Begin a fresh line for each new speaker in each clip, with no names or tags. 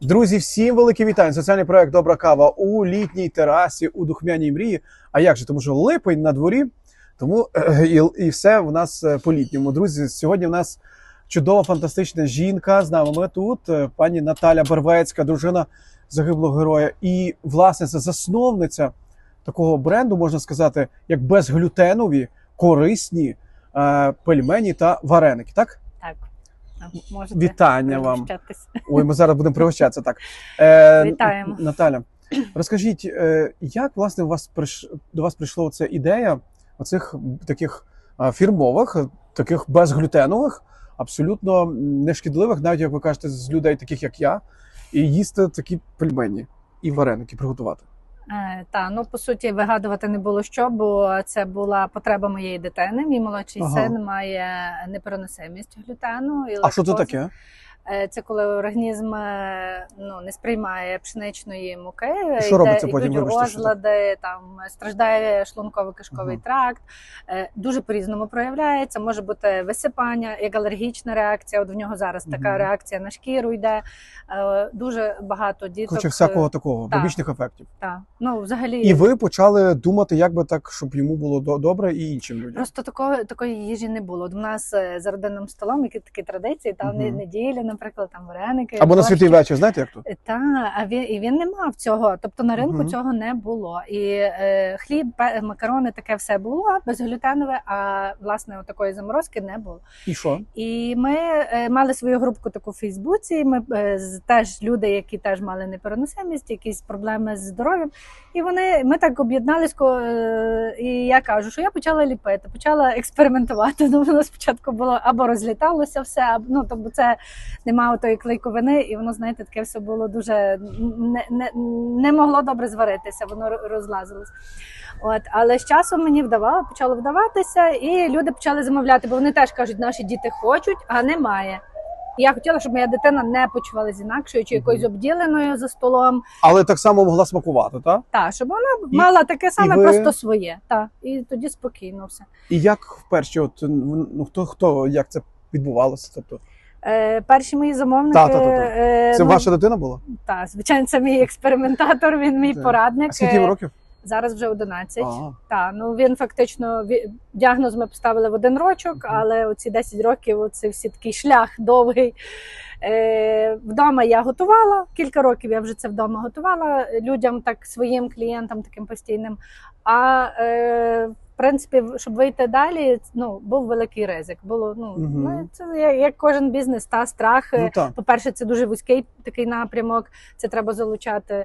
Друзі, всім велике вітання! Соціальний проект Добра кава у літній терасі у духмяній мрії. А як же? Тому що липень на дворі, тому е, і, і все в нас е, по-літньому. Друзі, сьогодні в нас чудова, фантастична жінка. З нами ми тут, е, пані Наталя Барвецька, дружина загиблого героя, і власниця, засновниця такого бренду, можна сказати, як безглютенові, корисні пельмені та вареники. Так?
Так. Можете
Вітання вам. Ой, ми зараз будемо пригощатися так. Е,
Вітаємо.
Наталя. Розкажіть, е, як власне у вас приш... до вас прийшла ця ідея оцих таких фірмових, таких безглютенових, абсолютно нешкідливих, навіть як ви кажете, з людей, таких як я, і їсти такі пельмені і вареники приготувати.
Е, та, ну по суті, вигадувати не було що, бо це була потреба моєї дитини. Мій молодший
Ага.
син має непереносимість глютену. І
А що це таке?
Е, Це коли організм е, ну, не сприймає пшеничної муки,
Що
йде-
робиться потім?
йдуть
так?
розлади, там страждає шлунково-кишковий
Ага.
тракт. Е, Дуже по-різному проявляється. Може бути висипання, як алергічна реакція. От в нього зараз така реакція на шкіру йде. Дуже багато діток.
Хоче всякого такого,
так.
побічних ефектів.
Та. Ну, взагалі,
І ви почали думати, як би так, щоб йому було до- добре і іншим людям.
Просто такої такої їжі не було. От У нас за родинним столом які такі традиції, там не неділя, наприклад, там вареники.
Або на святий вечір, знаєте, як то?
Е, Та, а він і він не мав цього. Тобто на ринку
Мгм.
цього не було. І е, хліб, макарони, таке все було безглютенове, а власне такої заморозки не було.
І що?
І ми е, мали свою групку таку в Фейсбуці. Ми е, теж люди, які теж мали непереносимість, якісь проблеми з здоров'ям. І вони ми так об'єднались. е, І я кажу, що я почала ліпити, почала експериментувати. Ну воно спочатку було або розліталося все, або ну тобто це немає тої клейковини, і воно, знаєте, таке все було дуже не, не, не могло добре зваритися, воно розлазилось. От, але з часом мені вдавало, почало вдаватися, і люди почали замовляти, бо вони теж кажуть, наші діти хочуть, а немає. І я хотіла, щоб моя дитина не почувалася інакшою чи якоюсь обділеною за столом.
Але так само могла смакувати, так?
Та щоб вона
І-
мала таке саме,
ви-
просто своє. Та і тоді спокійно все.
І як вперше, от ну хто хто як це відбувалося? Тобто
Е, перші мої замовники.
Та-та-та-та.
е,
це
ну,
ваша дитина була?
Та, звичайно, це мій експериментатор, він мій
Так.
порадник.
А скільки йому
Е,
років?
Зараз вже 11.
А,
Та, ну він фактично діагноз ми поставили в один рочок,
Мгм.
але оці 10 років це всі такий шлях довгий. Е, вдома я готувала, кілька років я вже це вдома готувала людям, так своїм клієнтам, таким постійним. А е, в принципі, щоб вийти далі, ну був великий ризик. Було ну,
Мгм.
ну це як, кожен бізнес, та страх.
ну так.
По-перше, це дуже вузький такий напрямок, це треба залучати.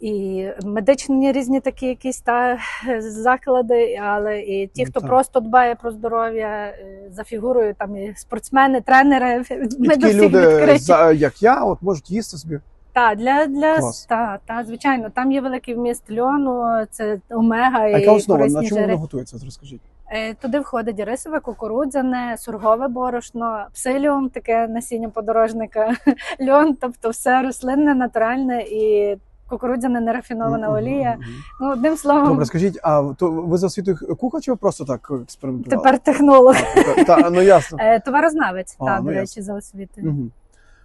І медичні різні такі якісь та заклади, але і ті,
Ну,
хто
так.
просто дбає про здоров'я е, за фігурою, там і спортсмени, тренери.
І
Ми до всіх
люди,
відкриті.
за, як я, от можуть їсти собі.
Та для для
Клас.
та, та звичайно, там є великий вміст льону, це омега
А
і
яка основа?
корисні
На чому
жири.
воно готується? От Розкажіть.
Е, Туди входить рисове, кукурудзяне, сургове борошно, псиліум, таке насіння подорожника, льон, тобто все рослинне, натуральне і кукурудзяне нерафінована
Мгм,
олія.
мгм.
Ну, одним словом,
Добре, скажіть, а то ви за освітою кухар чи ви просто так експериментували?
тепер технолог.
А, Та, ну ясно.
Е, Товарознавець,
А,
та,
ну,
до
ясно.
речі, за освітою.
Угу.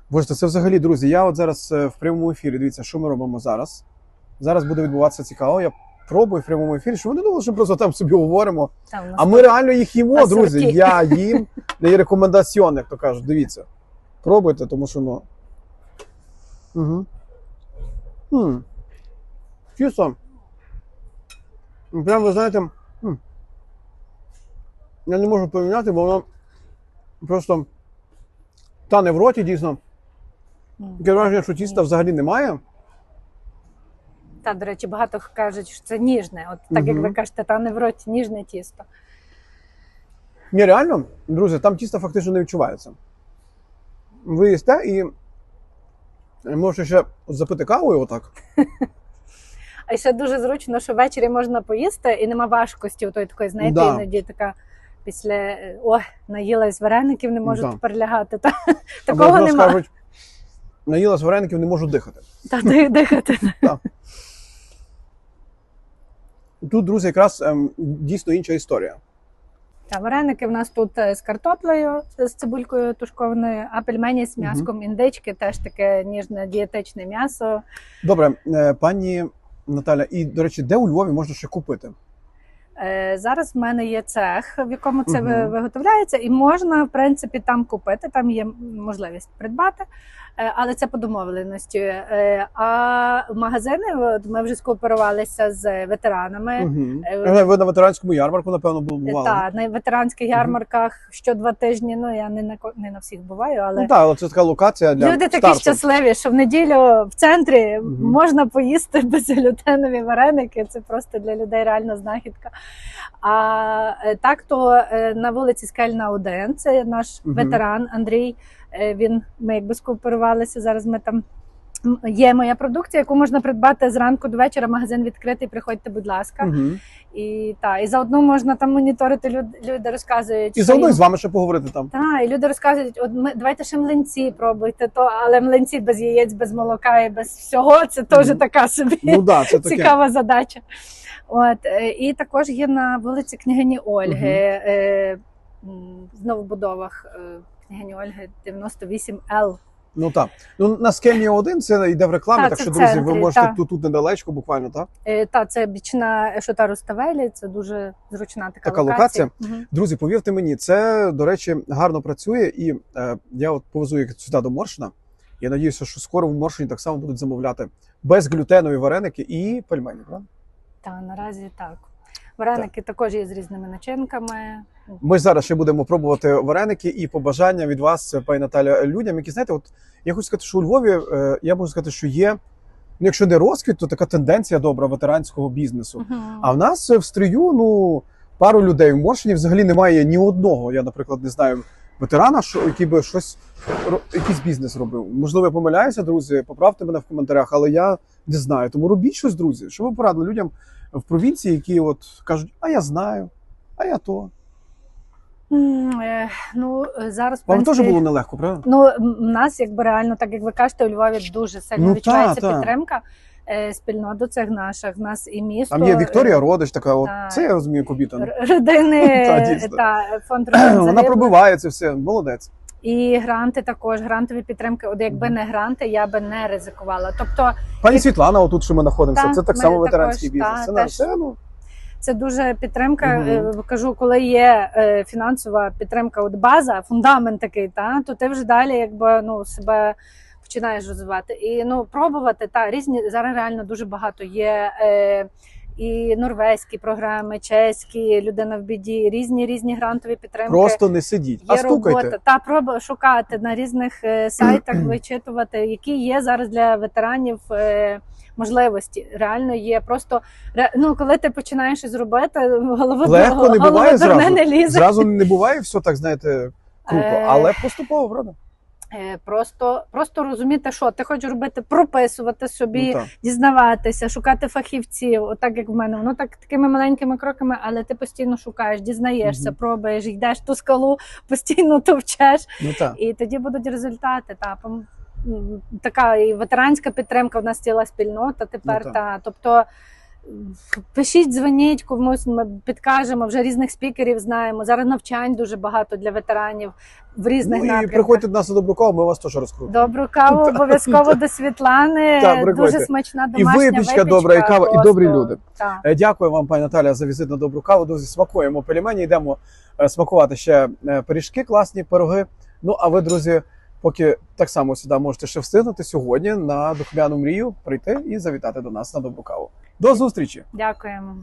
Боже, це взагалі, друзі. Я от зараз е, в прямому ефірі. Дивіться, що ми робимо зараз. Зараз буде відбуватися цікаво. Я пробую в прямому ефірі, що вони думали, що просто там собі говоримо.
Там,
А ми реально їх їмо,
Асорті.
друзі. Я їм не є рекомендаціон, як то кажуть. Дивіться. Пробуйте, тому що ну. Угу. Хм. Чисто. Ну, Прям ви знаєте. хм. Я не можу поміняти, бо воно просто тане в роті, дійсно. Таке враження, що тіста взагалі немає.
Та, до речі, багато кажуть, що це ніжне. От так як ви кажете, та не в роті ніжне тісто.
Ні, реально, друзі, там тісто фактично не відчувається. Ви їсте і можете ще запити кавою отак.
А ще дуже зручно, що ввечері можна поїсти і нема важкості. Той такої, знаєте,
Да.
іноді така після е, о, наїлась вареників, не можу
Да.
тепер лягати. Та, такого нема.
кажуть, наїлась вареників, не можу дихати.
Та ди- дихати.
Тут, друзі, якраз ем, дійсно інша історія.
Та вареники в нас тут е, з картоплею, з цибулькою тушкованою, а пельмені з м'яском індички, теж таке ніжне дієтичне м'ясо.
Добре, е, пані Наталя, і до речі, де у Львові можна ще купити?
Е, Зараз в мене є цех, в якому це ви-
Мгм.
виготовляється, і можна в принципі там купити. Там є можливість придбати, але це по домовленості. Е, А в магазини ми вже скооперувалися з ветеранами.
Угу.
е,
Ви на ветеранському ярмарку, напевно, бували.
Так, на ветеранських ярмарках що два тижні. Ну я не на не на всіх буваю, але
Ну так, але це така локація для
люди такі
старту.
щасливі, що в неділю в центрі
Мгм.
можна поїсти безглютенові вареники. Це просто для людей реально знахідка. А е, так то е, на вулиці Скельна 1, це наш
Мгм.
ветеран Андрій. Е, Він ми якби скооперувалися. Зараз ми там. Є моя продукція, яку можна придбати зранку до вечора. Магазин відкритий. Приходьте, будь ласка.
Мгм.
І та і заодно можна там моніторити. Люд, люди розказують
І заодно
їм-
з вами ще поговорити там.
та, і люди розказують, от ми давайте ще млинці пробуйте, то але млинці без яєць, без молока і без всього це теж
Мгм.
така собі
Ну да, це таке.
цікава задача. От е, і також є на вулиці княгині Ольги. Е, в новобудовах княгині Ольги 98 Л.
Ну так. Ну на скельні один це йде в рекламі,
Так,
так що, друзі, ви можете
так.
тут, тут недалечко, буквально, так?
Е, та це бічна Шота Руставелі. Це дуже зручна така,
Така
локація. Мгм.
Друзі, повірте мені, це, до речі, гарно працює, і е, я от повезу їх сюди до Моршина. Я надіюся, що скоро в Моршині так само будуть замовляти безглютенові вареники і пельмені, правда?
Та наразі так. Вареники також є з різними начинками.
Ми зараз ще будемо пробувати вареники і побажання від вас, пані Наталя, людям, які знаєте, от я хочу сказати, що у Львові е, я можу сказати, що є, ну якщо не розквіт, то така тенденція добра ветеранського бізнесу.
Мгм.
А в нас в стрію, ну, пару людей в Моршині взагалі немає ні одного. Я, наприклад, не знаю ветерана, що, який би щось якийсь бізнес робив. Можливо, я помиляюся, друзі. Поправте мене в коментарях, але я не знаю. Тому робіть щось, друзі. Що ви порадили людям в провінції, які от кажуть, а я знаю, а я то.
Е, Ну зараз
Вам
принципі,
теж було нелегко, правда?
Ну в нас якби реально, так як ви кажете, у Львові дуже сильно
Ну,
відчувається
та, та.
підтримка е, спільнот до цих наших. В нас і місто
Там є Вікторія Родич, така, от це я розумію кобіта.
родини
Та,
та фонд
Вона пробиває це все, молодець.
І гранти також грантові підтримки. От якби не гранти, я би не ризикувала. Тобто
Пані
Як-
Світлана, отут, що ми знаходимося,
Так,
це так само
також,
ветеранський
та,
бізнес. Це,
теж.
на- це ну,
це дуже підтримка. Е, Кажу, коли є е, фінансова підтримка, от база, фундамент такий, та то ти вже далі, якби ну себе починаєш розвивати. І ну пробувати та різні зараз реально дуже багато є. Е, і норвезькі програми, чеські, людина в біді, різні різні грантові підтримки.
просто не сидіть, а стукайте.
робота та проба шукати на різних е, сайтах, вичитувати, які є зараз для ветеранів е, можливості. Реально є просто ну, коли ти починаєш щось робити, голова
Легко не буває зразу.
не лізе.
Зразу не буває все так, знаєте, круто,
Е.
але поступово, правда?
Е, Просто, просто розуміти, що ти хочеш робити, прописувати собі,
Ну,
дізнаватися, шукати фахівців, отак як в мене. Воно так такими маленькими кроками, але ти постійно шукаєш, дізнаєшся,
Мгм.
пробуєш, йдеш ту скалу, постійно товчеш.
Ну, так.
І тоді будуть результати. Та пом- така і ветеранська підтримка. В нас ціла спільнота тепер.
Ну, так.
та тобто пишіть, дзвоніть комусь. Ми підкажемо. Вже різних спікерів знаємо. Зараз навчань дуже багато для ветеранів в різних
Ну, і
напрямках.
приходьте до нас на Доброкова, ми вас теж розкрутимо.
Добру каву обов'язково до Світлани. Дуже смачна
І
домашня
випічка добра, і кава, і добрі люди.
Так.
Е, Дякую вам, пані Наталя, за візит на добру каву. Друзі, смакуємо пельмені, йдемо е, смакувати ще е, пиріжки, класні пироги. Ну, а ви, друзі, поки так само сюди можете ще встигнути сьогодні на духмяну мрію прийти і завітати до нас на добру каву. До зустрічі!
Дякуємо.